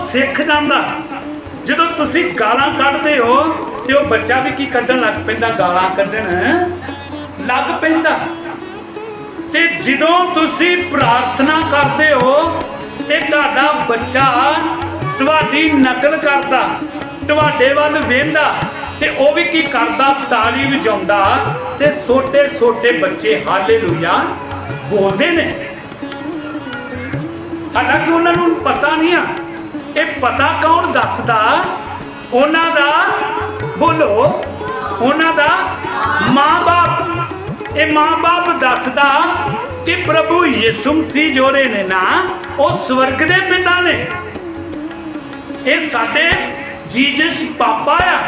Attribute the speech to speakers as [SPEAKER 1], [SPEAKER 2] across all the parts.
[SPEAKER 1] ਸਿੱਖ ਜਾਂਦਾ। ਜਦੋਂ ਤੁਸੀਂ ਗਾਲਾਂ ਕੱਢਦੇ ਹੋ ਤੇ ਉਹ ਬੱਚਾ ਵੀ ਕੀ ਕੱਢਣ ਲੱਗ ਪੈਂਦਾ? ਗਾਲਾਂ ਕੱਢਣ। ਲੱਗ ਪੈਂਦਾ। ਤੇ ਜਦੋਂ ਤੁਸੀਂ ਪ੍ਰਾਰਥਨਾ ਕਰਦੇ ਹੋ ਤੇ ਤੁਹਾਡਾ ਬੱਚਾ ਤੁਹਾਡੀ ਨਕਲ ਕਰਦਾ, ਤੁਹਾਡੇ ਵੱਲ ਵੇਂਦਾ ਤੇ ਉਹ ਵੀ ਕੀ ਕਰਦਾ? ਤਾਲੀ ਵਜਾਉਂਦਾ ਤੇ ਛੋਟੇ ਛੋਟੇ ਬੱਚੇ ਹਾਲੇਲੂਇਆ ਬੋਲਦੇ ਨੇ। ਹਾਲਾਂਕਿ ਉਹਨਾਂ ਨੂੰ ਪਤਾ ਨਹੀਂ ਆ ਇਹ ਪਤਾ ਕੌਣ ਦੱਸਦਾ? ਉਹਨਾਂ ਦਾ ਬੋਲੋ। ਉਹਨਾਂ ਦਾ ਮਾਂ-ਬਾਪ। ਇਹ ਮਾਂ-ਬਾਪ ਦੱਸਦਾ ਕਿ ਪ੍ਰਭੂ ਯਿਸੂ ਮਸੀਹ ਜੋਰੇ ਨੇ ਨਾ, ਉਹ ਸਵਰਗ ਦੇ ਪਿਤਾ ਨੇ। ਇਹ ਸਾਡੇ ਜੀਜਸ ਪਾਪਾ ਆ।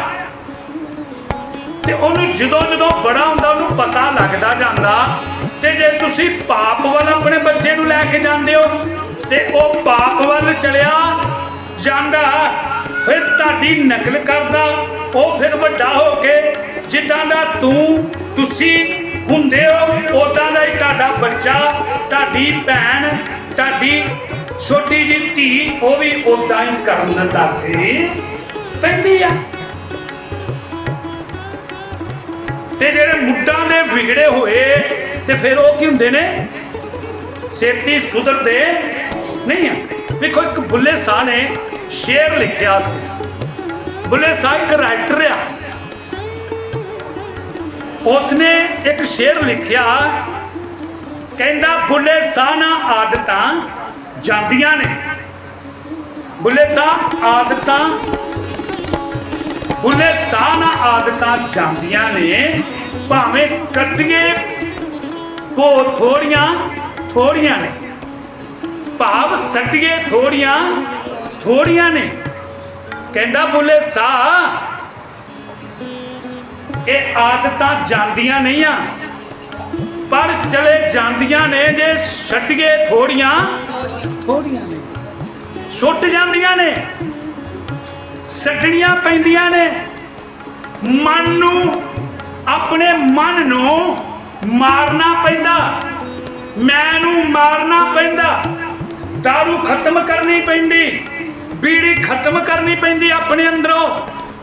[SPEAKER 1] ਤੇ ਉਹਨੂੰ ਜਦੋਂ ਜਦੋਂ ਬੜਾ ਹੁੰਦਾ, ਉਹਨੂੰ ਪਤਾ ਲੱਗਦਾ ਜਾਂਦਾ। ਤੇ ਜੇ ਤੁਸੀਂ ਪਾਪ ਵੱਲ ਆਪਣੇ ਬੱਚੇ ਨੂੰ ਲੈ ਕੇ ਜਾਂਦੇ ਹੋ, ਤੇ ਉਹ ਪਾਪ ਵੱਲ ਚਲਿਆ ਜਾਂਦਾ, ਫਿਰ ਤੁਹਾਡੀ ਨਕਲ ਕਰਦਾ, ਉਹ ਫਿਰ ਵੱਡਾ ਹੋ ਕੇ ਜਿੱਦਾਂ ਦਾ ਤੂੰ, ਤੁਸੀਂ ਹੁੰਦੇ ਹੋ ਉਦਾਂ ਦਾ ਹੀ ਤੁਹਾਡਾ ਬੱਚਾ, ਤੁਹਾਡੀ ਭੈਣ, ਤੁਹਾਡੀ ਛੋਟੀ ਜੀ ਧੀ, ਉਹ ਵੀ ਉਦਾਂ ਹੀ ਕਰਨ ਲੱਗੇ ਪੈਂਦੀ ਆ। ਤੇ ਜਿਹੜੇ ਮੁੱਢਾਂ ਦੇ ਵਿਗੜੇ ਹੋਏ, ਤੇ ਫਿਰ ਉਹ ਕੀ ਹੁੰਦੇ ਨੇ? ਛੇਤੀ ਸੁਧਰਦੇ ਨਹੀਂ ਆ। ਵੇਖੋ, ਇੱਕ ਬੁੱਲੇ ਸ਼ਾਹ ਨੇ ਸ਼ੇਰ ਲਿਖਿਆ ਸੀ। ਬੁੱਲੇ ਸਾਹਿਬ ਇੱਕ ਰਾਈਟਰ ਆ। ਉਸਨੇ ਇੱਕ ਸ਼ੇਰ ਲਿਖਿਆ, ਕਹਿੰਦਾ, ਬੁੱਲੇ ਸ਼ਾਹ ਨਾ ਆਦਤਾਂ ਜਾਂਦੀਆਂ ਨੇ। ਬੁੱਲੇ ਸ਼ਾਹ ਆਦਤਾਂ, ਬੁੱਲੇ ਸਾਹ ਨਾ ਆਦਤਾਂ ਜਾਂਦੀਆਂ ਨੇ। ਭਾਵੇਂ ਕੱਟੀਏ ਉਹ ਥੋੜੀਆਂ ਥੋੜੀਆਂ ਨੇ। ਭਾਵ ਸੱਟੀਏ ਥੋੜੀਆਂ ਥੋੜੀਆਂ ਨੇ। ਕਹਿੰਦਾ ਬੁੱਲੇ, ਸਾਹ, ਇਹ ਆਦਤਾਂ ਜਾਂਦੀਆਂ ਨਹੀਂ ਆ ਪਰ ਚਲੇ ਜਾਂਦੀਆਂ ਨੇ ਜੇ ਛੱਡੀਏ ਥੋੜੀਆਂ ਥੋੜੀਆਂ ਨੇ। ਛੁੱਟ ਜਾਂਦੀਆਂ ਨੇ, ਛੱਡਣੀਆਂ ਪੈਂਦੀਆਂ ਨੇ। ਮਨ ਨੂੰ, ਆਪਣੇ ਮਨ ਨੂੰ ਮਾਰਨਾ ਪੈਂਦਾ। ਮੈਂ ਨੂੰ ਮਾਰਨਾ ਪੈਂਦਾ। ਦਾਰੂ ਖਤਮ ਕਰਨੀ ਪੈਂਦੀ। ਬੀੜੀ ਖਤਮ ਕਰਨੀ ਪੈਂਦੀ ਆਪਣੇ ਅੰਦਰੋਂ।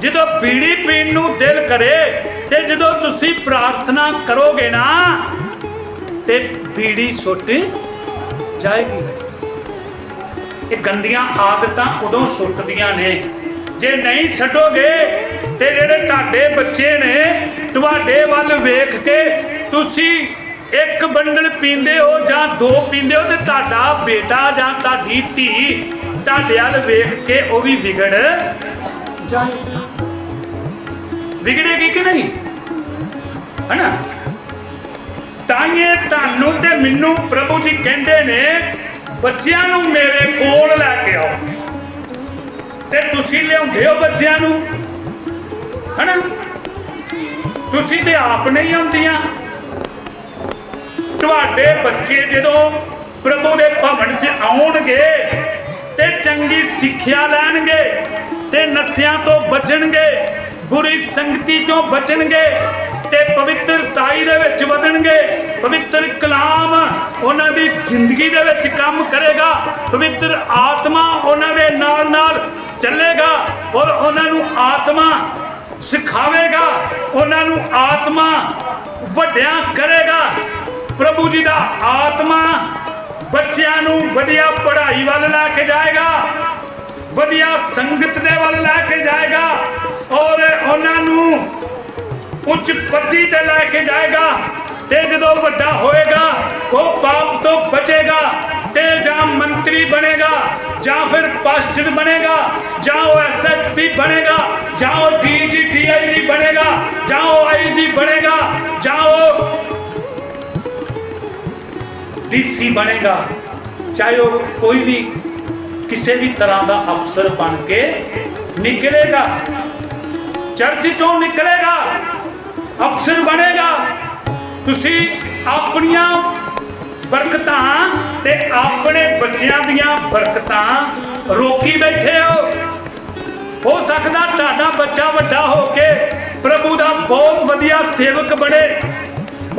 [SPEAKER 1] ਜਦੋਂ ਬੀੜੀ ਪੀਣ ਨੂੰ ਦਿਲ ਕਰੇ ਤੇ ਜਦੋਂ ਤੁਸੀਂ ਪ੍ਰਾਰਥਨਾ ਕਰੋਗੇ ਨਾ, ਤੇ ਬੀੜੀ ਸੁੱਟ ਜਾਏਗੀ। ਇਹ ਗੰਦੀਆਂ ਆਦਤਾਂ ਉਦੋਂ ਸੁੱਟਦੀਆਂ ਨੇ। ਜੇ ਨਹੀਂ ਛੱਡੋਗੇ ਤੇ ਜਿਹੜੇ ਤੁਹਾਡੇ ਬੱਚੇ ਨੇ, ਤੁਹਾਡੇ ਵੱਲ ਵੇਖ ਕੇ ਤੁਸੀਂ ਇੱਕ ਬੰਡਲ ਪੀਂਦੇ ਹੋ ਜਾਂ ਦੋ ਪੀਂਦੇ ਹੋ ਤੇ ਤੁਹਾਡਾ ਬੇਟਾ ਜਾਂ ਤੁਹਾਡੀ ਧੀ ਤੁਹਾਡੇ ਵੱਲ ਵੇਖ ਕੇ ਉਹ ਵੀ ਵਿਗੜ ਜਾਏਗਾ ਵਿਗੜੇਗੀ ਕਿ ਨਹੀਂ? ਹਨਾ? ਤਾਂ ਇਹ ਤੁਹਾਨੂੰ ਤੇ ਮੈਨੂੰ ਪ੍ਰਭੂ ਜੀ ਕਹਿੰਦੇ ਨੇ, ਬੱਚਿਆਂ ਨੂੰ ਮੇਰੇ ਕੋਲ ਲੈ ਕੇ ਆਓ। ਤੇ ਤੁਸੀਂ ਲਿਆਉਂਦੇ ਹੋ ਬੱਚਿਆਂ ਨੂੰ? ਹਨਾ? ਤੁਸੀਂ ਤੇ ਆਪ ਨਹੀਂ ਆਉਂਦੀਆਂ। ਤੁਹਾਡੇ ਬੱਚੇ ਜਦੋਂ ਪ੍ਰਭੂ ਦੇ ਭਵਨ 'ਚ ਆਉਣਗੇ ਤੇ ਚੰਗੀ ਸਿੱਖਿਆ ਲੈਣਗੇ ਤੇ ਨਸ਼ਿਆਂ ਤੋਂ ਬਚਣਗੇ, ਬੁਰੀ ਸੰਗਤੀ ਤੋਂ ਬਚਣਗੇ ਤੇ ਪਵਿੱਤਰਤਾਈ ਦੇ ਵਿੱਚ ਵਧਣਗੇ। ਪਵਿੱਤਰ ਕਲਾਮ ਉਹਨਾਂ ਦੀ ਜ਼ਿੰਦਗੀ ਦੇ ਵਿੱਚ ਕੰਮ ਕਰੇਗਾ। ਪਵਿੱਤਰ ਆਤਮਾ ਉਹਨਾਂ ਦੇ ਨਾਲ ਨਾਲ ਚੱਲੇਗਾ ਔਰ ਉਹਨਾਂ ਨੂੰ ਆਤਮਾ ਸਿਖਾਵੇਗਾ। ਉਹਨਾਂ ਨੂੰ ਆਤਮਾ ਵੱਡਿਆਂ ਕਰੇਗਾ। ਪ੍ਰਭੂ ਜੀ ਦਾ ਆਤਮਾ ਬੱਚਿਆਂ ਨੂੰ ਵਧੀਆ ਪੜ੍ਹਾਈ ਵੱਲ ਲੈ ਕੇ ਜਾਏਗਾ, ਵਧੀਆ ਸੰਗਤ ਦੇ ਵੱਲ ਲੈ ਕੇ ਜਾਏਗਾ ਔਰ ਉਹਨਾਂ ਨੂੰ ਉੱਚ ਪੱਦੀ ਤੇ ਲੈ ਕੇ ਜਾਏਗਾ ਤੇ ਜਦੋਂ ਵੱਡਾ ਹੋਏਗਾ, ਉਹ ਪਾਪ ਤੋਂ ਬਚੇਗਾ ਤੇ ਜਾਂ ਮੰਤਰੀ ਬਣੇਗਾ, ਜਾਂ ਫਿਰ ਪਾਸਟਰ ਬਣੇਗਾ, ਜਾਂ ਉਹ ਐਸਐਸਪੀ ਬਣੇਗਾ, ਜਾਂ ਉਹ ਡੀਜੀ ਡੀਆਈਜੀ ਬਣੇਗਾ, ਜਾਂ ਉਹ ਆਈਜੀ ਬਣੇਗਾ, ਜਾਂ ਡੀਸੀ ਬਣੇਗਾ। ਚਾਹੇ ਉਹ ਕੋਈ ਵੀ ਕਿਸੇ ਵੀ ਤਰ੍ਹਾਂ ਦਾ ਅਫਸਰ ਬਣ ਕੇ ਨਿਕਲੇਗਾ। ਚਰਚ ਚੋਂ ਨਿਕਲੇਗਾ। ਅਫਸਰ ਬਣੇਗਾ। ਤੁਸੀਂ ਆਪਣੀਆਂ ਬਰਕਤਾਂ ਤੇ ਆਪਣੇ ਬੱਚਿਆਂ ਦੀਆਂ ਬਰਕਤਾਂ ਰੋਕੀ ਬੈਠੇ ਹੋ। ਹੋ ਸਕਦਾ ਤੁਹਾਡਾ ਬੱਚਾ ਵੱਡਾ ਹੋ ਕੇ ਪ੍ਰਭੂ ਦਾ ਬਹੁਤ ਵਧੀਆ ਸੇਵਕ ਬਣੇ।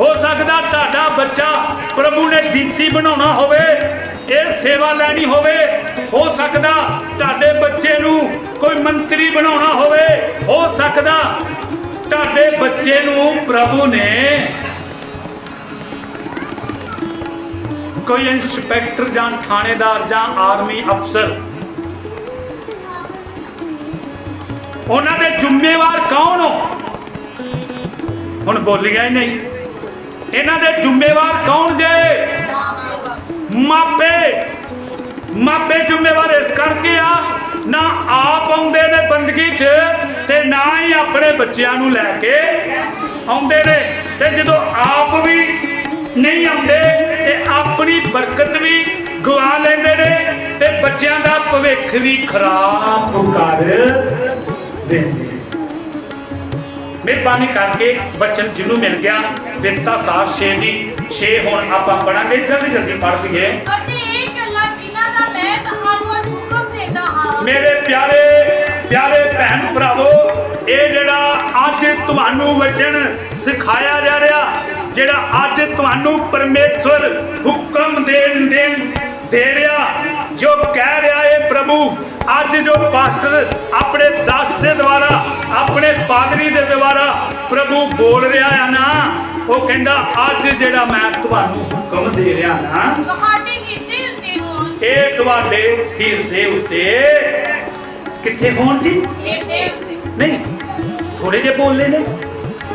[SPEAKER 1] ਹੋ ਸਕਦਾ ਤੁਹਾਡਾ ਬੱਚਾ ਪ੍ਰਭੂ ਨੇ ਡੀਸੀ ਬਣਾਉਣਾ ਹੋਵੇ, ਇਹ ਸੇਵਾ ਲੈਣੀ ਹੋਵੇ, ਹੋ ਸਕਦਾ ਤੁਹਾਡੇ ਬੱਚੇ ਨੂੰ ਕੋਈ ਮੰਤਰੀ ਬਣਾਉਣਾ ਹੋਵੇ, ਹੋ ਸਕਦਾ ਤੁਹਾਡੇ ਬੱਚੇ ਨੂੰ ਪ੍ਰਭੂ ਨੇ ਕੋਈ ਇੰਸਪੈਕਟਰ ਜਾਂ ਥਾਣੇਦਾਰ ਜਾਂ ਆਰਮੀ ਅਫਸਰ। ਉਹਨਾਂ ਦੇ ਜ਼ਿੰਮੇਵਾਰ ਕੌਣ ਹੋ? ਹੁਣ ਬੋਲੀਆਂ ਹੀ ਨਹੀਂ। ਇਹਨਾਂ ਦੇ ਜ਼ਿੰਮੇਵਾਰ ਕੌਣ ਜੇ? ਮਾਪੇ। ਮਾਪੇ ਜ਼ਿੰਮੇਵਾਰ ਇਸ ਕਰਕੇ ਆ, ਨਾ ਆਪ ਆਉਂਦੇ ਨੇ ਬੰਦਗੀ 'ਚ ਤੇ ਨਾ ਹੀ ਆਪਣੇ ਬੱਚਿਆਂ ਨੂੰ ਲੈ ਕੇ ਆਉਂਦੇ ਨੇ। ਤੇ ਜਦੋਂ ਆਪ ਵੀ ਨਹੀਂ ਆਉਂਦੇ ਤੇ ਆਪਣੀ ਬਰਕਤ ਵੀ ਗਵਾ ਲੈਂਦੇ ਨੇ ਤੇ ਬੱਚਿਆਂ ਦਾ ਭਵਿੱਖ ਵੀ ਖਰਾਬ ਕਰ ਦਿੰਦੇ ਨੇ। ਮਿਹਰਬਾਨੀ ਕਰਕੇ ਬਚਨ ਜਿਹਨੂੰ ਮਿਲ ਗਿਆ। ਬਿਰਤਾ ਸਾਰ ਛੇ ਦੀ 6 ਹੁਣ ਆਪਾਂ ਪੜਾਂਗੇ ਜਲਦੀ ਜਲਦੀ ਪੜ੍ਹ ਦਈਏ
[SPEAKER 2] ਅਤੇ ਇਹ ਗੱਲਾਂ ਜਿਨ੍ਹਾਂ ਦਾ ਮੈਂ ਤੁਹਾਨੂੰ ਅੱਜ ਹੁਕਮ ਦਿੰਦਾ ਹਾਂ।
[SPEAKER 1] ਮੇਰੇ ਪਿਆਰੇ ਪਿਆਰੇ ਭੈਣ ਭਰਾਵੋ ਇਹ ਜਿਹੜਾ ਅੱਜ ਤੁਹਾਨੂੰ ਵਚਨ ਸਿਖਾਇਆ ਜਾ ਰਿਹਾ ਜਿਹੜਾ ਅੱਜ ਤੁਹਾਨੂੰ ਪਰਮੇਸ਼ਵਰ ਹੁਕਮ ਦੇਣ ਦੇਣ ਦੇ ਰਿਹਾ ਜੋ ਕਹਿ ਰਿਹਾ ਹੈ ਪ੍ਰਭੂ ਅੱਜ ਜੋ ਪਾਸਟਰ ਆਪਣੇ ਦਾਸ ਦੇ ਦੁਆਰਾ ਆਪਣੇ ਪਾਦਰੀ ਦੇ ਦੁਆਰਾ ਪ੍ਰਭੂ ਬੋਲ ਰਿਹਾ ਆ ਨਾ ਉਹ ਕਹਿੰਦਾ ਅੱਜ ਜਿਹੜਾ ਮੈਂ ਤੁਹਾਨੂੰ ਹੁਕਮ ਦੇ ਰਿਹਾ ਨਾ
[SPEAKER 2] ਤੁਹਾਡੇ ਹਿਰਦੇ ਉੱਤੇ ਹੋਣ।
[SPEAKER 1] ਇਹ ਤੁਹਾਡੇ ਹਿਰਦੇ ਉੱਤੇ ਕਿੱਥੇ ਹੋਣ ਜੀ?
[SPEAKER 2] ਹਿਰਦੇ ਉੱਤੇ।
[SPEAKER 1] ਨਹੀਂ ਥੋੜੇ ਜਿਹੇ ਬੋਲੇ ਨੇ।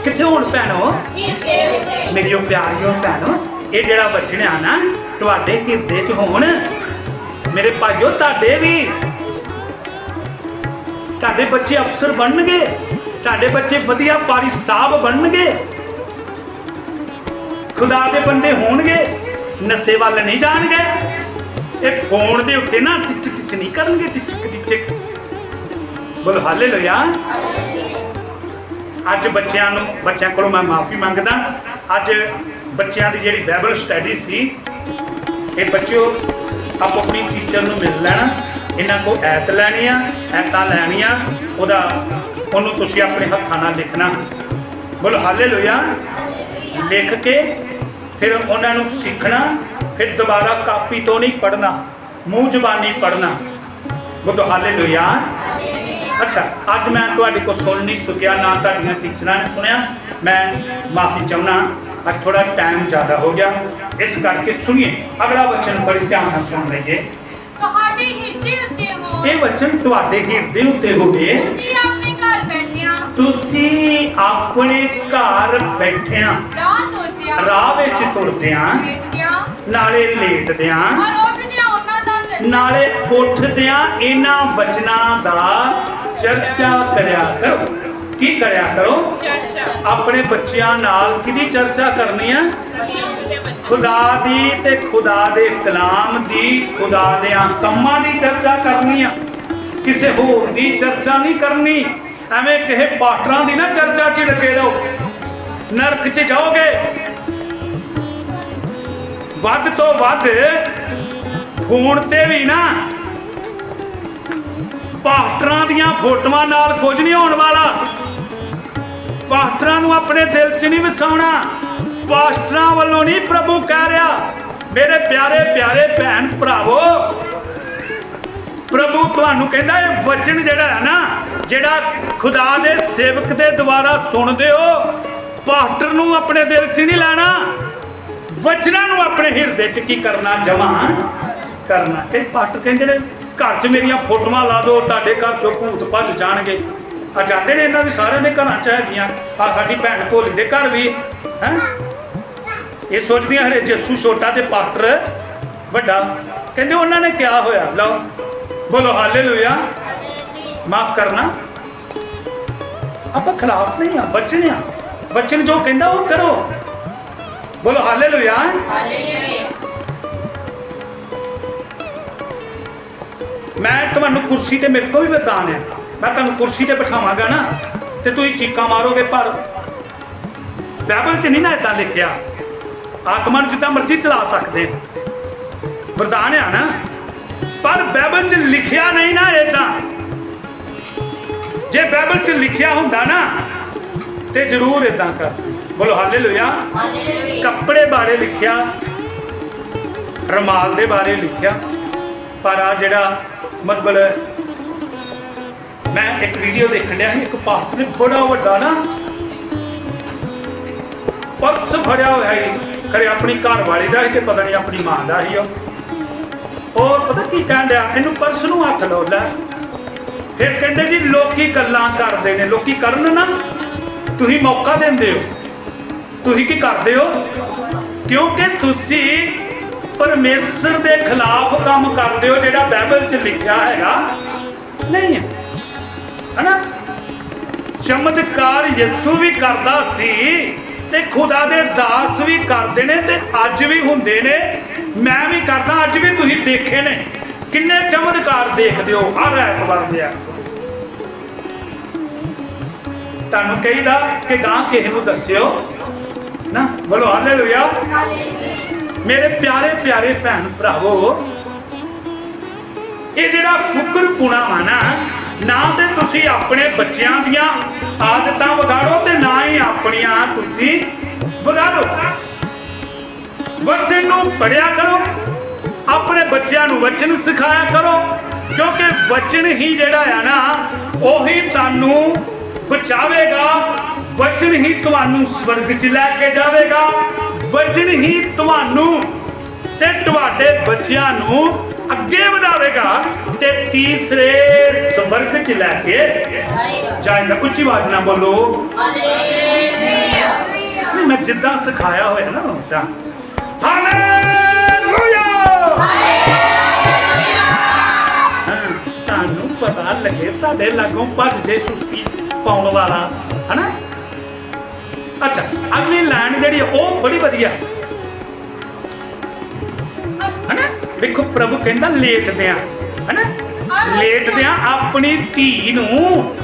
[SPEAKER 1] ਕਿੱਥੇ ਹੋਣ ਭੈਣੋ?
[SPEAKER 2] ਹਿਰਦੇ ਉੱਤੇ।
[SPEAKER 1] ਮੇਰੀਓ ਪਿਆਰੀਓ ਭੈਣੋ ਇਹ ਜਿਹੜਾ ਵਚਨ ਆ ਨਾ ਤੁਹਾਡੇ ਹਿਰਦੇ 'ਚ ਹੋਣ। ਮੇਰੇ ਭਾਈਓ ਤੁਹਾਡੇ ਵੀ ਤੁਹਾਡੇ ਬੱਚੇ ਅਫਸਰ ਬਣਨਗੇ। ਤੁਹਾਡੇ ਬੱਚੇ ਵਧੀਆ ਪਾਰੀ ਸਾਹਿਬ ਬਣਨਗੇ? ਖੁਦਾ ਦੇ ਬੰਦੇ ਹੋਣਗੇ, ਨਸ਼ੇ ਵੱਲ ਨਹੀਂ ਜਾਣਗੇ। ਇਹ ਫੋਨ ਦੇ ਉੱਤੇ ਨਾ ਟਿਚ ਟਿਚ ਨਹੀਂ ਕਰਨਗੇ ਟਿਚਕ ਟਿਚਕ ਬੋਲ, ਹਾਲੇਲੂਇਆ। ਅੱਜ ਬੱਚਿਆਂ ਨੂੰ, ਬੱਚਿਆਂ ਕੋਲੋਂ ਮੈਂ ਮਾਫੀ ਮੰਗਦਾ। ਅੱਜ ਬੱਚਿਆਂ ਦੀ ਜਿਹੜੀ ਬਾਈਬਲ ਸਟੱਡੀ ਸੀ, ਇਹ ਬੱਚਿਓ, ਆਪੋ ਆਪਣੀ ਟੀਚਰ ਨੂੰ ਮਿਲ ਲੈਣਾ। ਇਹਨਾਂ ਕੋ ਐਤ ਲੈਣੀ ਆ, ਐਤਾਂ ਲੈਣੀਆਂ ਉਹਦਾ ਉਹਨੂੰ ਤੁਸੀਂ ਆਪਣੇ ਹੱਥਾਂ ਨਾਲ ਲਿਖਣਾ। ਬੋਲ ਹਾਲੇਲੂਇਆ। ਲਿਖ ਕੇ ਫਿਰ ਉਹਨਾਂ ਨੂੰ ਸਿੱਖਣਾ ਫਿਰ ਦੁਬਾਰਾ ਕਾਪੀ ਤੋਂ ਨਹੀਂ ਪੜਨਾ ਮੂੰਹ ਜ਼ਬਾਨੀ ਪੜਨਾ ਬੋਲ ਹਾਲੇਲੂਇਆ। ਅੱਛਾ ਅੱਜ ਮੈਂ ਤੁਹਾਡੇ ਕੋਲ ਸੁਣ ਨਹੀਂ ਸਕਿਆ ਨਾ ਤੁਹਾਡੀਆਂ ਟੀਚਰਾਂ ਨੇ ਸੁਣਿਆ। ਮੈਂ ਮਾਫੀ ਚਾਹੁੰਦਾ ਅੱਜ ਥੋੜਾ ਟਾਈਮ ਜ਼ਿਆਦਾ ਹੋ ਗਿਆ। ਇਸ ਕਰਕੇ ਸੁਣੀਏ ਅਗਲਾ ਵਚਨ ਬੜੀ ਧਿਆਨ ਨਾਲ ਸੁਣ ਲਈਏ।
[SPEAKER 2] ਤੁਹਾਡੇ ਹਿਰਦੇ ਉੱਤੇ ਹੋਣ।
[SPEAKER 1] ਇਹ ਵਚਨ ਤੁਹਾਡੇ ਹਿਰਦੇ ਉੱਤੇ ਹੋਵੇ।
[SPEAKER 2] ਤੁਸੀਂ
[SPEAKER 1] ਤੁਸੀਂ ਆਪਣੇ ਘਰ ਬੈਠਿਆਂ
[SPEAKER 2] ਰਾਹ ਤੁਰਦਿਆਂ।
[SPEAKER 1] ਰਾਹ ਵਿੱਚ ਤੁਰਦਿਆਂ। ਨਾਲੇ ਲੇਟਦਿਆਂ।
[SPEAKER 2] ਔਰ ਉੱਠਦਿਆਂ ਉਹਨਾਂ ਦਾ ਚਰਚਾ।
[SPEAKER 1] ਨਾਲੇ ਉੱਠਦਿਆਂ ਇਹਨਾਂ ਵਚਨਾਂ ਦਾ ਚਰਚਾ ਕਰਿਆ ਕਰੋ। ਕੀ ਕਰਿਆ ਕਰੋ?
[SPEAKER 2] ਚਰਚਾ।
[SPEAKER 1] ਆਪਣੇ ਬੱਚਿਆਂ ਨਾਲ ਕਿਹਦੀ ਚਰਚਾ ਕਰਨੀ ਆ? ਖੁਦਾ ਦੀ ਤੇ ਖੁਦਾ ਦੇ ਕਲਾਮ ਦੀ ਖੁਦਾ ਦੇ ਕੰਮਾਂ ਦੀ ਚਰਚਾ ਕਰਨੀ ਆ। ਕਿਸੇ ਹੋਰ ਦੀ ਚਰਚਾ ਨਹੀਂ ਕਰਨੀ। ਐਵੇਂ ਕਿਸੇ ਪਾਸਟਰਾਂ ਦੀ ਨਾ ਚਰਚਾ 'ਚ ਲੱਗੇ ਰਹੋ। ਨਰਕ 'ਚ ਜਾਓਗੇ। ਵੱਧ ਤੋਂ ਵੱਧ ਫੋਨ ਤੇ ਵੀ ਨਾ ਪਾਸਟਰਾਂ ਦੀਆਂ ਫੋਟੋਆਂ ਨਾਲ ਕੁਝ ਨਹੀਂ ਹੋਣ ਵਾਲਾ। ਪਾਸਟਰਾਂ ਨੂੰ ਆਪਣੇ ਦਿਲ 'ਚ ਨਹੀਂ ਵਸਾਉਣਾ। ਪਾਸਟਰਾਂ ਵੱਲੋਂ ਨਹੀਂ ਪ੍ਰਭੂ ਕਹਿ ਰਿਹਾ। ਮੇਰੇ ਪਿਆਰੇ ਪਿਆਰੇ ਭੈਣ ਭਰਾਵੋ ਪ੍ਰਭੂ ਤੁਹਾਨੂੰ ਕਹਿੰਦਾ ਇਹ ਵਚਨ ਜਿਹੜਾ ਹੈ ਨਾ, ਜਿਹੜਾ ਖੁਦਾ ਦੇ ਸੇਵਕ ਦੇ ਦੁਆਰਾ ਸੁਣਦੇ ਹੋ, ਪਾਸਟਰ ਨੂੰ ਆਪਣੇ ਦਿਲ 'ਚ ਨਹੀਂ ਲੈਣਾ, ਵਚਨਾਂ ਨੂੰ ਆਪਣੇ ਹਿਰਦੇ 'ਚ ਕੀ ਕਰਨਾ, ਜਮਾ ਕਰਨਾ। ਕਿ ਪਾਸਟਰ ਕਹਿੰਦੇ ਨੇ, ਘਰ 'ਚ ਮੇਰੀਆਂ ਫੋਟੋਆਂ ਲਾ ਦਿਓ, ਤੁਹਾਡੇ ਘਰ 'ਚੋਂ ਭੂਤ ਭੱਜ ਜਾਣਗੇ। ਆ ਜਾਂਦੇ ਨੇ ਇਹਨਾਂ ਦੇ ਸਾਰਿਆਂ ਦੇ ਘਰਾਂ 'ਚ ਹੈਗੀਆਂ। ਆ ਸਾਡੀ ਭੈਣ ਭੋਲੀ ਦੇ ਘਰ ਵੀ, ਹੈ? ਇਹ ਸੋਚਦੀਆਂ ਹਰੇ ਜੱਸੂ ਛੋਟਾ ਤੇ ਪਾਸਟਰ ਵੱਡਾ। ਕਹਿੰਦੇ ਉਹਨਾਂ ਨੇ ਕਿਹਾ ਹੋਇਆ, ਲਓ ਬੋਲੋ ਹਾਲੇਲੂਇਆ ਮਾਫ ਕਰਨਾ ਆਪਾਂ ਖਿਲਾਫ ਨਹੀਂ ਆ ਬਚਨ ਆ ਬਚਨ ਜੋ ਕਹਿੰਦਾ ਉਹ ਕਰੋ ਬੋਲੋ ਹਾਲੇਲੂਇਆ ਮੈਂ ਤੁਹਾਨੂੰ ਕੁਰਸੀ ਤੇ ਮੇਰੇ ਕੋਲ ਵੀ ਵਰਦਾਨ ਹੈ ਮੈਂ ਤੁਹਾਨੂੰ ਕੁਰਸੀ ਤੇ ਬਿਠਾਵਾਂਗਾ ਨਾ ਤੇ ਤੁਸੀਂ ਚੀਕਾਂ ਮਾਰੋਗੇ ਪਰ ਬਾਈਬਲ 'ਚ ਨਹੀਂ ਨਾ ਇਦਾਂ ਲਿਖਿਆ ਆਤਮਾ ਨੂੰ ਜਿੱਦਾਂ ਮਰਜ਼ੀ ਚਲਾ ਸਕਦੇ ਵਰਦਾਨ ਆ ਨਾ ਪਰ ਬਾਈਬਲ 'ਚ ਲਿਖਿਆ ਨਹੀਂ ਨਾ ਇਦਾਂ ਜੇ ਬਾਈਬਲ 'ਚ ਲਿਖਿਆ ਹੁੰਦਾ ਨਾ ਤੇ ਜ਼ਰੂਰ ਇਦਾਂ ਕਰ। ਬੋਲੋ ਹਾਲੇਲੂਇਆ। ਕੱਪੜੇ ਬਾਰੇ ਲਿਖਿਆ ਰਮਾਲ ਦੇ ਬਾਰੇ ਲਿਖਿਆ ਪਰ ਆ ਜਿਹੜਾ ਮਤਲਬ ਮੈਂ ਇੱਕ ਵੀਡੀਓ ਦੇਖਣ ਡਿਆ ਸੀ ਇੱਕ ਭਾਰਤ ਨੇ ਬੜਾ ਵੱਡਾ ਨਾ ਪਰਸ ਫੜਿਆ ਹੋਇਆ ਹੈ ਖਰੇ ਆਪਣੀ ਘਰ ਵਾਲੀ ਦਾ ਸੀ ਕਿ ਪਤਾ ਨਹੀਂ ਆਪਣੀ ਮਾਂ ਦਾ ਸੀ ਉਹ। ਉਹ ਪਤਾ ਕੀ ਕਹਿਣ ਡਿਆ? ਇਹਨੂੰ ਪਰਸ ਨੂੰ ਹੱਥ ਲਾਓ, ਲੈ। ਫਿਰ ਕਹਿੰਦੇ ਜੀ, ਲੋਕੀ ਗੱਲਾਂ ਕਰਦੇ ਨੇ। ਲੋਕੀ ਕਰਨ ਨਾ, ਤੁਸੀਂ ਮੌਕਾ ਦਿੰਦੇ ਹੋ। ਤੁਸੀਂ ਕੀ ਕਰਦੇ ਹੋ? ਕਿਉਂਕਿ ਤੁਸੀਂ ਪਰਮੇਸ਼ਰ ਦੇ ਖਿਲਾਫ ਕੰਮ ਕਰਦੇ ਹੋ, ਜਿਹੜਾ ਬਾਈਬਲ 'ਚ ਲਿਖਿਆ ਹੈਗਾ। ਨਹੀਂ ਹੈ। ਹਨਾ? ਚਮਤਕਾਰ ਯਿਸੂ ਵੀ ਕਰਦਾ ਸੀ ਤੇ ਖੁਦਾ ਦੇ ਦਾਸ ਵੀ ਕਰਦੇ ਨੇ ਤੇ ਅੱਜ ਵੀ ਹੁੰਦੇ ਨੇ। ਮੈਂ ਵੀ ਕਰਦਾ ਅੱਜ ਵੀ ਤੁਸੀਂ ਦੇਖੇ ਨੇ। ਕਿੰਨੇ ਚਮਤਕਾਰ ਦੇਖਦੇ ਹੋ ਹਰ ਐਤਵਾਰ ਦੇ ਆ। ਤੁਹਾਨੂੰ ਕਹੀਦਾ ਕਿ ਗਾਂ ਕਿਸੇ ਨੂੰ ਦੱਸਿਓ। ਨਾ ਬੋਲੋ ਹਾਲੇਲੂਇਆ। ਮੇਰੇ ਪਿਆਰੇ ਪਿਆਰੇ ਭੈਣ ਭਰਾਵੋ ਇਹ ਜਿਹੜਾ ਫੁਕਰ ਪੁਣਾ ਵਾ ਨਾ ਨਾ ਤੇ ਤੁਸੀਂ ਆਪਣੇ ਬੱਚਿਆਂ ਦੀਆਂ ਆਦਤਾਂ ਵਿਗਾੜੋ ਤੇ ਨਾ ਹੀ ਆਪਣੀਆਂ ਤੁਸੀਂ ਵਿਗਾੜੋ। ਵਚਨ ਨੂੰ ਪੜਿਆ ਕਰੋ ਆਪਣੇ ਬੱਚਿਆਂ ਨੂੰ ਵਚਨ ਸਿਖਾਇਆ ਕਰੋ ਕਿਉਂਕਿ ਵਚਨ ਹੀ ਜਿਹੜਾ ਆ ਨਾ ਉਹੀ ਤੁਹਾਨੂੰ ਬਚਾਵੇਗਾ ਵਚਨ ਹੀ ਤੁਹਾਨੂੰ ਸਵਰਗ 'ਚ ਲੈ ਕੇ ਜਾਵੇਗਾ ਵਚਨ ਹੀ ਤੁਹਾਨੂੰ ਤੇ ਤੁਹਾਡੇ ਬੱਚਿਆਂ ਨੂੰ ਅੱਗੇ ਵਧਾਵੇਗਾ ਤੇ ਤੀਸਰੇ ਸਵਰਗ 'ਚ ਲੈ ਕੇ ਜਾਏਗਾ ਉੱਚੀ ਆਵਾਜ਼ ਨਾਲ ਬੋਲੋ ਨਹੀਂ ਮੈਂ ਜਿੱਦਾਂ ਸਿਖਾਇਆ ਹੋਇਆ ਨਾ ਉਦਾਂ ਤੁਹਾਨੂੰ ਪਤਾ ਲੱਗੇ ਤੁਹਾਡੇ ਲਾਗੋਂ ਭੱਜ ਜੇ ਸੁਸਤੀ ਪਾਉਣ ਵਾਲਾ, ਹਨਾ? ਅੱਛਾ, ਅਗਲੀ ਲਾਈਨ ਜਿਹੜੀ ਉਹ ਬੜੀ ਵਧੀਆ। ਹਨਾ? ਵੇਖੋ, ਪ੍ਰਭੂ ਕਹਿੰਦਾ ਲੇਟਦੇ ਆ ਹਨਾ? ਲੇਟਦੇ ਆ ਆਪਣੀ ਧੀ ਨੂੰ,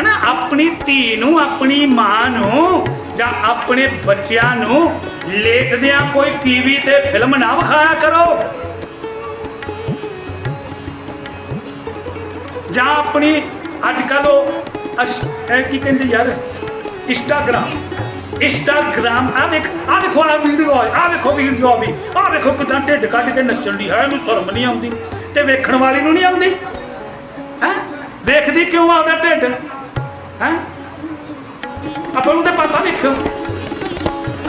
[SPEAKER 1] ਹਨਾ? ਆਪਣੀ ਧੀ ਨੂੰ, ਆਪਣੀ ਮਾਂ ਨੂੰ ਜਾਂ ਆਪਣੇ ਬੱਚਿਆਂ ਨੂੰ ਲੇਟਦੇ ਆ ਕੋਈ ਟੀਵੀ ਤੇ ਫਿਲਮ ਨਾ ਵਿਖਾਇਆ ਕਰੋ। ਜਾਂ ਆਪਣੀ ਅੱਜ ਕੱਲ ਉਹ ਇਹ ਕੀ ਕਹਿੰਦੇ ਯਾਰ? ਇੰਸਟਾਗ੍ਰਾਮ ਇੰਸਟਾਗ੍ਰਾਮ ਆ ਵੇਖ ਆ ਵੇਖੋ ਆ ਵੀਡੀਓ ਆ ਵੇਖੋ ਵੀਡੀਓ ਵੀ। ਆ ਵੇਖੋ ਕਿਦਾਂ ਢਿੱਡ ਕੱਢ ਕੇ ਨੱਚਣ ਦੀ ਹੈ ਇਹਨੂੰ ਸ਼ਰਮ ਨਹੀਂ ਆਉਂਦੀ। ਤੇ ਵੇਖਣ ਵਾਲੀ ਨੂੰ ਨਹੀਂ ਆਉਂਦੀ? ਹੈ? ਵੇਖਦੀ ਕਿਉਂ ਆਉਂਦਾ ਢਿੱਡ? ਹੈ? ਆਪਾਂ ਨੂੰ ਤੇ ਪਾਪਾ ਵੇਖਿਓ।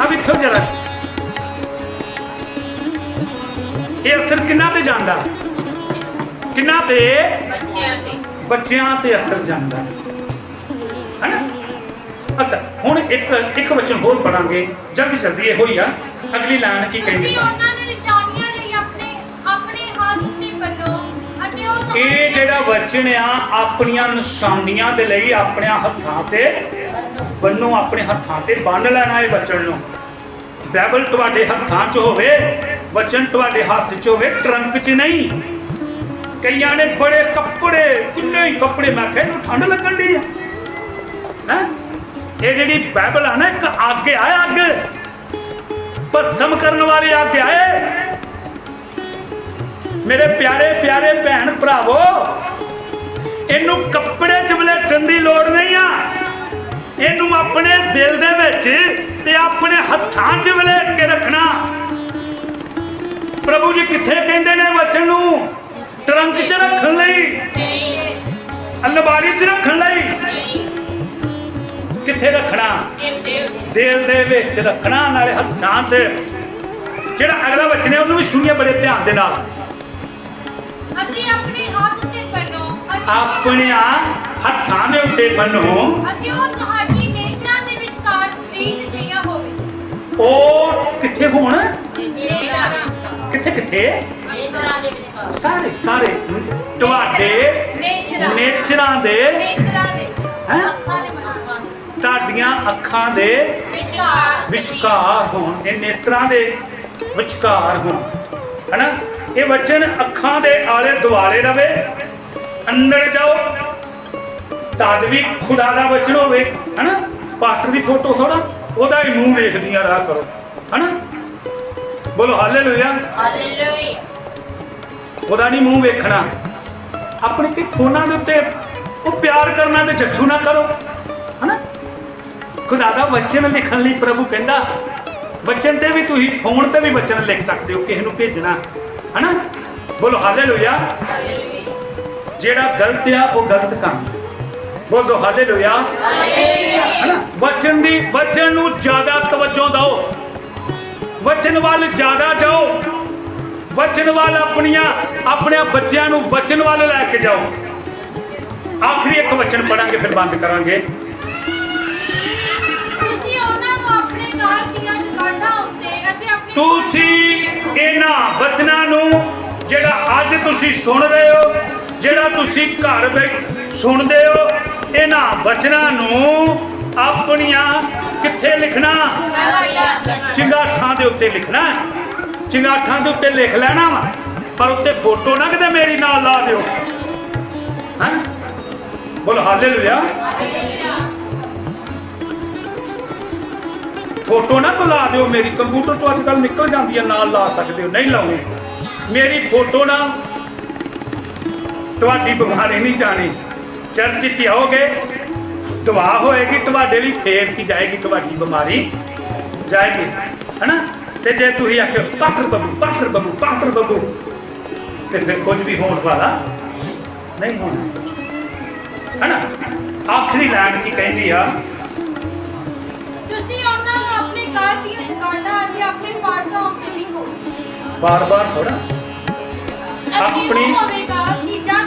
[SPEAKER 1] ਆ ਵੇਖੋ ਜਰਾ। ਇਹ ਅਸਰ ਕਿੰਨਾ ਤੇ ਜਾਂਦਾ? ਕਿੰਨਾ ਤੇ? ਬੱਚਿਆਂ ਤੇ। ਅਸਰ ਜਾਂਦਾ। ਹੈ ਨਾ ਅੱਛਾ ਹੁਣ ਇੱਕ ਇੱਕ ਵਚਨ ਹੋਰ ਪੜਾਂਗੇ ਜਲਦੀ ਜਲਦੀ ਇਹੋ ਹੀ ਆ। ਅਗਲੀ ਲਾਈਨ ਕੀ ਕਹਿੰਦੀ
[SPEAKER 2] ਤੁਸੀਂ
[SPEAKER 1] ਸਾ?
[SPEAKER 2] ਉਹਨਾਂ ਨੂੰ ਨਿਸ਼ਾਨੀਆਂ ਲਈ ਆਪਣੇ ਆਪਣੇ ਹੱਥ ਉੱਤੇ ਬੰਨੋ ਅਤੇ ਉਹ ਤੁਹਾਡੇ-
[SPEAKER 1] ਇਹ ਜਿਹੜਾ ਵਚਨ ਆ ਆਪਣੀਆਂ ਨਿਸ਼ਾਨੀਆਂ ਦੇ ਲਈ ਆਪਣੇ ਹੱਥਾਂ ਤੇ ਬੰਨੋ ਆਪਣੇ ਹੱਥਾਂ ਤੇ ਬੰਨ ਲੈਣਾ ਇਹ ਵਚਨ ਨੂੰ। ਬਾਈਬਲ ਤੁਹਾਡੇ ਹੱਥਾਂ 'ਚ ਹੋਵੇ, ਵਚਨ ਤੁਹਾਡੇ ਹੱਥ 'ਚ ਹੋਵੇ, ਟਰੰਕ 'ਚ ਨਹੀਂ। ਕਈਆਂ ਨੇ ਬੜੇ ਕੱਪੜੇ, ਕਿੰਨੇ ਹੀ ਕੱਪੜੇ, ਮੈਂ ਕਿਹਾ ਇਹਨੂੰ ਠੰਡ ਲੱਗਣ ਦੀ ਆ। ਹੈ? ਇਹ ਜਿਹੜੀ ਬਾਈਬਲ ਆ ਨਾ, ਇੱਕ ਅੱਗ ਆ, ਅੱਗ। ਭਸਮ ਕਰਨ ਵਾਲੀ ਅੱਗ ਆਏ ਮੇਰੇ ਪਿਆਰੇ ਪਿਆਰੇ ਭੈਣ ਭਰਾਵੋ, ਇਹਨੂੰ ਕੱਪੜੇ 'ਚ ਵਲੇਟਣ ਦੀ ਲੋੜ ਨਹੀਂ ਆ। ਇਹਨੂੰ ਆਪਣੇ ਦਿਲ ਦੇ ਵਿੱਚ ਤੇ ਆਪਣੇ ਹੱਥਾਂ 'ਚ ਵਲੇਟ ਕੇ ਰੱਖਣਾ। ਪ੍ਰਭੂ ਜੀ ਕਿੱਥੇ ਕਹਿੰਦੇ ਨੇ ਵਚਨ ਨੂੰ? ਟਰੰਕ 'ਚ ਰੱਖਣ ਲਈ। ਅਲਮਾਰੀ 'ਚ ਰੱਖਣ ਲਈ। ਕਿੱਥੇ ਰੱਖਣਾ? ਦਿਲ ਦੇ ਵਿੱਚ ਰੱਖਣਾ ਨਾਲੇ ਹੱਥਾਂ ਤੇ। ਜਿਹੜਾ ਅਗਲਾ ਵਚਨ ਹੈ ਉਹਨੂੰ ਵੀ ਸੁਣੀਏ ਬੜੇ ਧਿਆਨ ਦੇ ਨਾਲ।
[SPEAKER 2] ਅਤੇ ਆਪਣੇ ਹੱਥ ਉੱਤੇ ਬੰਨੋ ਅਤੇ ਉਹ-
[SPEAKER 1] ਆਪਣੀਆਂ ਹੱਥਾਂ ਦੇ ਉੱਤੇ ਬੰਨੋ
[SPEAKER 2] ਅਤੇ ਉਹ ਤੁਹਾਡੀ ਨੇਤਰਾਂ ਦੇ ਵਿਚਕਾਰ ਬੀਤ ਗਈਆਂ ਹੋਵੇ।
[SPEAKER 1] ਉਹ ਕਿੱਥੇ ਹੋਣ? ਕਿੱਥੇ ਕਿੱਥੇ?
[SPEAKER 3] ਨੇਤਰਾਂ ਦੇ ਵਿਚਕਾਰ।
[SPEAKER 1] ਸਾਰੇ ਸਾਰੇ। ਤੁਹਾਡੇ
[SPEAKER 2] ਨੇਤਰਾਂ।
[SPEAKER 1] ਨੇਚਰਾਂ ਦੇ।
[SPEAKER 2] ਨੇਤਰਾਂ ਦੇ।
[SPEAKER 1] ਹੈਂ?
[SPEAKER 2] ਅੱਖਾਂ ਦੇ ਮਨਾਵਾਂ
[SPEAKER 1] ਤੁਹਾਡੀਆਂ ਅੱਖਾਂ ਦੇ
[SPEAKER 2] ਵਿਚਕਾਰ।
[SPEAKER 1] ਵਿਚਕਾਰ ਹੋਣ। ਇਹ ਨੇਤਰਾਂ ਦੇ ਵਿਚਕਾਰ ਹੋਣ। ਹਨਾ? ਇਹ ਵਚਨ ਅੱਖਾਂ ਦੇ ਆਲੇ ਦੁਆਲੇ ਰਵੇ। ਅੰਦਰ ਜਾਓ। ਤਦ ਵੀ ਖੁਦਾ ਦਾ ਵਚਨ ਹੋਵੇ ਹਨਾ? ਪਾਸਟਰ ਦੀ ਫੋਟੋ ਥੋੜਾ ਉਹਦਾ ਹੀ ਮੂੰਹ ਵੇਖਦੀਆਂ ਰਹਾ ਕਰੋ ਹਨਾ? ਬੋਲੋ ਹਾਲੇਲੂਇਆ।
[SPEAKER 3] ਹਾਲੇਲੂਇਆ।
[SPEAKER 1] ਉਹਦਾ ਨਹੀਂ ਮੂੰਹ ਵੇਖਣਾ। ਆਪਣੇ ਕਿ ਫੋਨਾਂ ਦੇ ਉੱਤੇ ਉਹ ਪਿਆਰ ਕਰਨਾ ਤੇ ਜੱਸੂ ਨਾ ਕਰੋ ਹਨਾ? ਖੁਦਾ ਦਾ ਵਚਨ ਲਿਖਣ ਲਈ ਪ੍ਰਭੂ ਕਹਿੰਦਾ ਵਚਨ ਤੇ ਵੀ ਤੁਸੀਂ ਫੋਨ ਤੇ ਵੀ ਵਚਨ ਲਿਖ ਸਕਦੇ ਹੋ ਕਿਸੇ ਨੂੰ ਭੇਜਣਾ ਹਨਾ? ਬੋਲੋ ਹਾਲੇਲੂਇਆ।
[SPEAKER 3] ਹਾਲੇਲੂਇਆ।
[SPEAKER 1] ਜਿਹੜਾ ਗਲਤ ਆ ਉਹ ਗਲਤ ਕੰਮ। ਬੋਲੋ ਹਾਲੇਲੂਇਆ। ਹੈਨਾ? ਵਚਨ ਦੀ ਵਚਨ ਨੂੰ ਜ਼ਿਆਦਾ ਤਵੱਜੋ ਦਿਓ। ਵਚਨ ਵੱਲ ਜ਼ਿਆਦਾ ਜਾਓ। ਵਚਨ ਵੱਲ ਆਪਣੀਆਂ ਆਪਣੇ ਬੱਚਿਆਂ ਨੂੰ ਵਚਨ ਵੱਲ ਲੈ ਕੇ ਜਾਓ। ਆਖਰੀ ਇੱਕ ਵਚਨ ਪੜਾਂਗੇ ਫਿਰ ਬੰਦ ਕਰਾਂਗੇ।
[SPEAKER 2] ਤੁਸੀਂ ਉਹਨਾਂ ਨੂੰ ਆਪਣੇ ਘਰ ਦੀਆਂ ਜਗਾੜਾਂ ਉੱਤੇ ਅਤੇ ਆਪਣੀ
[SPEAKER 1] ਤੁਸੀਂ ਇਹਨਾਂ ਵਚਨਾਂ ਨੂੰ ਜਿਹੜਾ ਅੱਜ ਤੁਸੀਂ ਸੁਣ ਰਹੇ ਹੋ ਜਿਹੜਾ ਤੁਸੀਂ ਘਰ ਵਿੱਚ ਸੁਣਦੇ ਹੋ ਇਹਨਾਂ ਵਚਨਾਂ ਨੂੰ ਆਪਣੀਆਂ ਕਿੱਥੇ ਲਿਖਣਾ? ਚਿੰਗਾਠਾਂ ਦੇ ਉੱਤੇ ਲਿਖਣਾ ਹੈ। ਚਿੰਗਾਠਾਂ ਦੇ ਉੱਤੇ ਲਿਖ ਲੈਣਾ ਵਾ, ਪਰ ਉੱਤੇ ਫੋਟੋ ਨਾ ਕਿਤੇ ਮੇਰੀ ਨਾਲ ਲਾ ਦਿਓ। ਹਾਂ? ਬੋਲ, ਹਾਲੇਲੂਇਆ। ਫੋਟੋ ਨਾ ਬੁਲਾ ਦਿਓ ਮੇਰੀ, ਕੰਪਿਊਟਰ ਚੋਂ ਅੱਜ ਕੱਲ ਨਿਕਲ ਜਾਂਦੀ ਹੈ, ਨਾਲ ਲਾ ਸਕਦੇ ਹੋ, ਨਹੀਂ ਲਾਉਣੀ। ਮੇਰੀ ਫੋਟੋ ਨਾ ਤੁਹਾਡੀ ਬਿਮਾਰੀ ਨਹੀਂ ਜਾਣੀ। ਚਰਚ 'ਚ ਆਓਗੇ ਦੁਆ ਹੋਏਗੀ ਤੁਹਾਡੇ ਲਈ ਫੇਰ ਕੀ ਜਾਏਗੀ ਤੁਹਾਡੀ ਬਿਮਾਰੀ ਜਾਏਗੀ ਹੈਨਾ? ਤੇ ਜੇ ਤੁਸੀਂ ਆਖਿਓ ਪਾਟਰ ਬੱਬੂ ਪਾਟਰ ਬੱਬੂ ਪਾਟਰ ਬੱਬੂ ਤੇ ਫਿਰ ਕੁਝ ਵੀ ਹੋਣ ਵਾਲਾ ਨਹੀਂ ਹੋਣਾ। ਹੈਨਾ? ਆਖਰੀ ਲਾਈਨ ਕੀ ਕਹਿੰਦੀ ਆ?
[SPEAKER 2] ਤੁਸੀਂ ਉਹਨਾਂ ਨੂੰ ਆਪਣੇ ਘਰ ਦੀਆਂ ਜਗਾੜਾਂ ਅਤੇ ਆਪਣੇ ਫਾਟਕਾਂ ਉੱਤੇ ਲਿਖੋ
[SPEAKER 1] ਬਾਰ-ਬਾਰ ਥੋੜਾ ਆਪਣੀ-
[SPEAKER 2] ਹੋਵੇਗਾ ਕਿ ਜਦ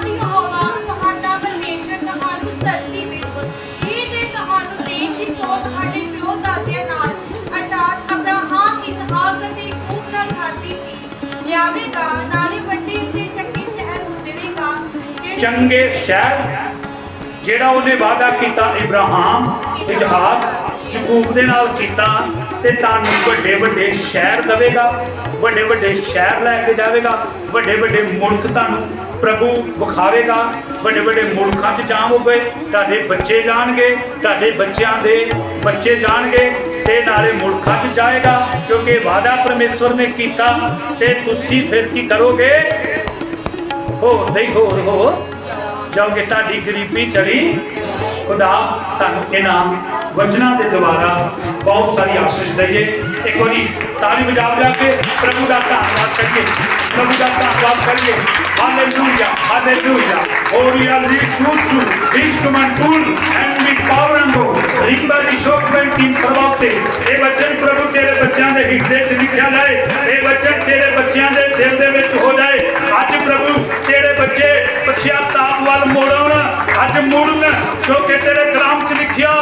[SPEAKER 2] ਸੀ ਨਾਲੇ ਵੱਡੇ ਅਤੇ ਚੰਗੇ ਸ਼ਹਿਰ ਨੂੰ
[SPEAKER 1] ਚੰਗੇ ਸ਼ਹਿਰ, ਜਿਹੜਾ ਉਹਨੇ ਵਾਅਦਾ ਕੀਤਾ ਇਬਰਾਹਿਮ ਇਜਹਾਕ ਯਕੂਬ ਦੇ ਨਾਲ ਕੀਤਾ ਤੇ ਤੁਹਾਨੂੰ ਵੱਡੇ ਵੱਡੇ ਸ਼ਹਿਰ ਦੇਵੇਗਾ, ਵੱਡੇ ਵੱਡੇ ਸ਼ਹਿਰ ਲੈ ਕੇ ਜਾਵੇਗਾ, ਵੱਡੇ ਵੱਡੇ ਮੁਲਕ ਤੁਹਾਨੂੰ ਪ੍ਰਭੂ ਵਿਖਾਵੇਗਾ, ਵੱਡੇ ਵੱਡੇ ਮੁਲਕਾਂ 'ਚ ਜਾਵੋਗੇ, ਤੁਹਾਡੇ ਬੱਚੇ ਜਾਣਗੇ, ਤੁਹਾਡੇ ਬੱਚਿਆਂ ਦੇ ਬੱਚੇ ਜਾਣਗੇ ਤੇ ਨਾਲੇ ਮੁਲਕਾਂ 'ਚ ਜਾਏਗਾ ਕਿਉਂਕਿ ਵਾਅਦਾ ਪਰਮੇਸ਼ਵਰ ਨੇ ਕੀਤਾ ਤੇ ਤੁਸੀਂ ਫਿਰ ਕੀ ਕਰੋਗੇ ਹੋਰ ਨਹੀਂ ਹੋਰ ਹੋ ਜਾਓਗੇ ਤੁਹਾਡੀ ਗਰੀਬੀ ਚਲੀ ਖੁਦਾ ਤੁਹਾਨੂੰ ਇਨਾਮ ਵਚਨਾਂ ਦੇ ਦੁਆਰਾ ਬਹੁਤ ਸਾਰੀ ਆਸ਼ੀਸ਼ ਦਈਏ ਇੱਕ ਵਾਰੀ ਤਾਲੀ ਵਜਾ ਵਜਾ ਕੇ ਪ੍ਰਭੂ ਦਾ ਧੰਨਵਾਦ ਕਰੀਏ ਪ੍ਰਭੂ ਦਾ ਧੰਨਵਾਦ ਕਰੀਏ ਹਾਲੇਲੂਇਆ ਹਾਲੇਲੂਇਆ ਓਰੀਆ ਲਿਸ਼ੂਸ਼ੂ ਇਸਟਮੰਟੂਲ ਐਂਡ ਵੀ ਪਾਵਰੰਗੋ ਰਿੰਬਾ ਦੀ ਸ਼ੋਕ ਬੈਂਕਿੰਗ ਪ੍ਰਭਾਵਤੇ ਇਹ ਵਚਨ ਪ੍ਰਭੂ ਤੇਰੇ ਬੱਚਿਆਂ ਦੇ ਹਿਰਦੇ 'ਚ ਲਿਖਿਆ ਜਾਏ ਇਹ ਵਚਨ ਤੇਰੇ ਬੱਚਿਆਂ ਦੇ ਦਿਲ ਦੇ ਵਿੱਚ ਹੋ ਜਾਏ। ਅੱਜ ਪ੍ਰਭੂ ਤੇਰੇ ਬੱਚੇ ਪਛਿਆਤਾਪ ਵੱਲ ਮੋੜਨ ਅੱਜ ਮੁੜਨ ਕਿਉਂਕਿ ਤੇਰੇ ਕਲਾਮ 'ਚ ਲਿਖਿਆ,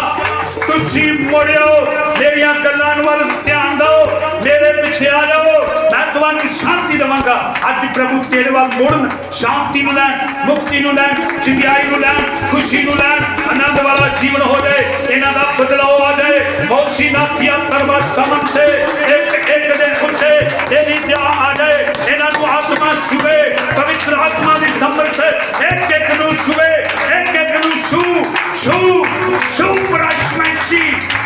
[SPEAKER 1] ਤੁਸੀਂ ਮੁੜਿਓ, ਮੇਰੀਆਂ ਗੱਲਾਂ ਵੱਲ ਧਿਆਨ ਦਿਓ, ਮੇਰੇ ਪਿੱਛੇ ਆ ਜਾਓ, ਮੈਂ ਤੁਹਾਨੂੰ ਸ਼ਾਂਤੀ ਦੇਵਾਂਗਾ। ਅੱਜ ਪ੍ਰਭੂ ਤੇਰੇ ਵੱਲ ਮੁੜਨ, ਸ਼ਾਂਤੀ ਨੂੰ ਲੈਣ, ਮੁਕਤੀ ਨੂੰ ਲੈਣ, ਚੰਗਿਆਈ ਨੂੰ ਲੈਣ, ਖੁਸ਼ੀ ਨੂੰ ਲੈਣ, ਆਨੰਦ ਵਾਲਾ ਜੀਵਨ ਹੋ ਜਾਏ, ਇਹਨਾਂ ਦਾ ਬਦਲਾਅ ਆ ਜਾਏ। ਮੌਸੀ ਨਾਥੀਆ ਕਰਵਾ ਸਮਨ ਤੇ ਇੱਕ ਇੱਕ ਦੇ ਉੱਤੇ ਤੇਰੀ two two bridesmaids.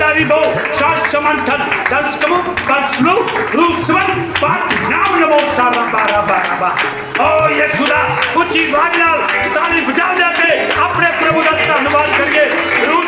[SPEAKER 1] ਰਿੰਦਾ ਰਿਬੋ ਸ਼ਾਸ਼ਮੰਥਨ ਦਸਕਮੂ ਬਚਲੂ ਰੂਸਵਨ ਪਾਕ ਨਾਮ ਨਮੋ ਸਾਰਾ ਬਾਰਾ ਬਾਰਾ ਬਾ ਓ ਯਸੂਦਾ ਉੱਚੀ ਆਵਾਜ਼ ਨਾਲ ਤਾਲੀ ਵਜਾ ਕੇ ਆਪਣੇ ਪ੍ਰਭੂ ਦਾ ਧੰਨਵਾਦ